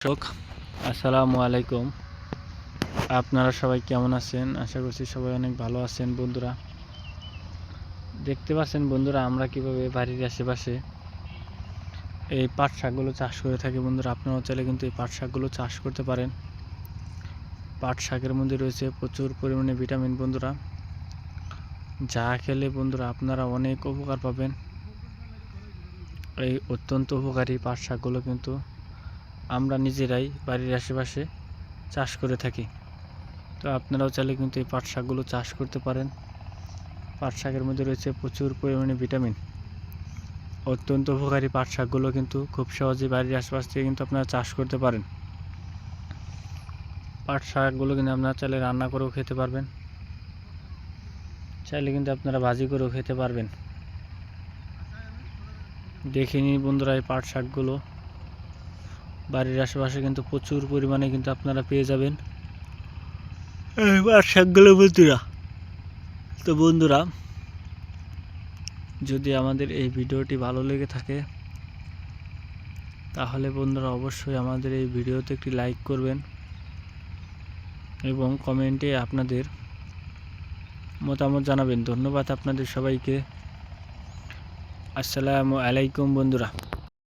দর্শক, আসসালামু আলাইকুম। আপনারা সবাই কেমন আছেন? আশা করছি সবাই অনেক ভালো আছেন, বন্ধুরা। দেখতে পাচ্ছেন বন্ধুরা, আমরা কীভাবে বাড়ির আশেপাশে এই পাট শাকগুলো চাষ করে থাকি। বন্ধুরা, আপনারাও চাইলে কিন্তু এই পাট শাকগুলো চাষ করতে পারেন। পাট শাকের মধ্যে রয়েছে প্রচুর পরিমাণে ভিটামিন বন্ধুরা। যা খেলে বন্ধুরা আপনারা অনেক উপকার পাবেন। এই অত্যন্ত উপকারী পাট শাকগুলো কিন্তু আমরা নিজেরাই বাড়ির আশেপাশে চাষ করে থাকি। তো আপনারাও চাইলে কিন্তু এই পাট শাকগুলো চাষ করতে পারেন। পাট শাকের মধ্যে রয়েছে প্রচুর পরিমাণে ভিটামিন। অত্যন্ত উপকারী পাট শাকগুলো কিন্তু খুব সহজে বাড়ির আশপাশ থেকে কিন্তু আপনারা চাষ করতে পারেন। পাট শাকগুলো কিন্তু আপনারা চাইলে রান্না করেও খেতে পারবেন। চাইলে কিন্তু আপনারা ভাজি করেও খেতে পারবেন। দেখে নিন বন্ধুরা এই পাট শাকগুলো। বাড়ির আশেপাশে কিন্তু প্রচুর পরিমাণে কিন্তু আপনারা পেয়ে যাবেন। শাকগুলো বন্ধুরা। তো বন্ধুরা, যদি আমাদের এই ভিডিওটি ভালো লেগে থাকে, তাহলে বন্ধুরা অবশ্যই আমাদের এই ভিডিওতে একটি লাইক করবেন এবং কমেন্টে আপনাদের মতামত জানাবেন। ধন্যবাদ আপনাদের সবাইকে। আসসালামু আলাইকুম বন্ধুরা।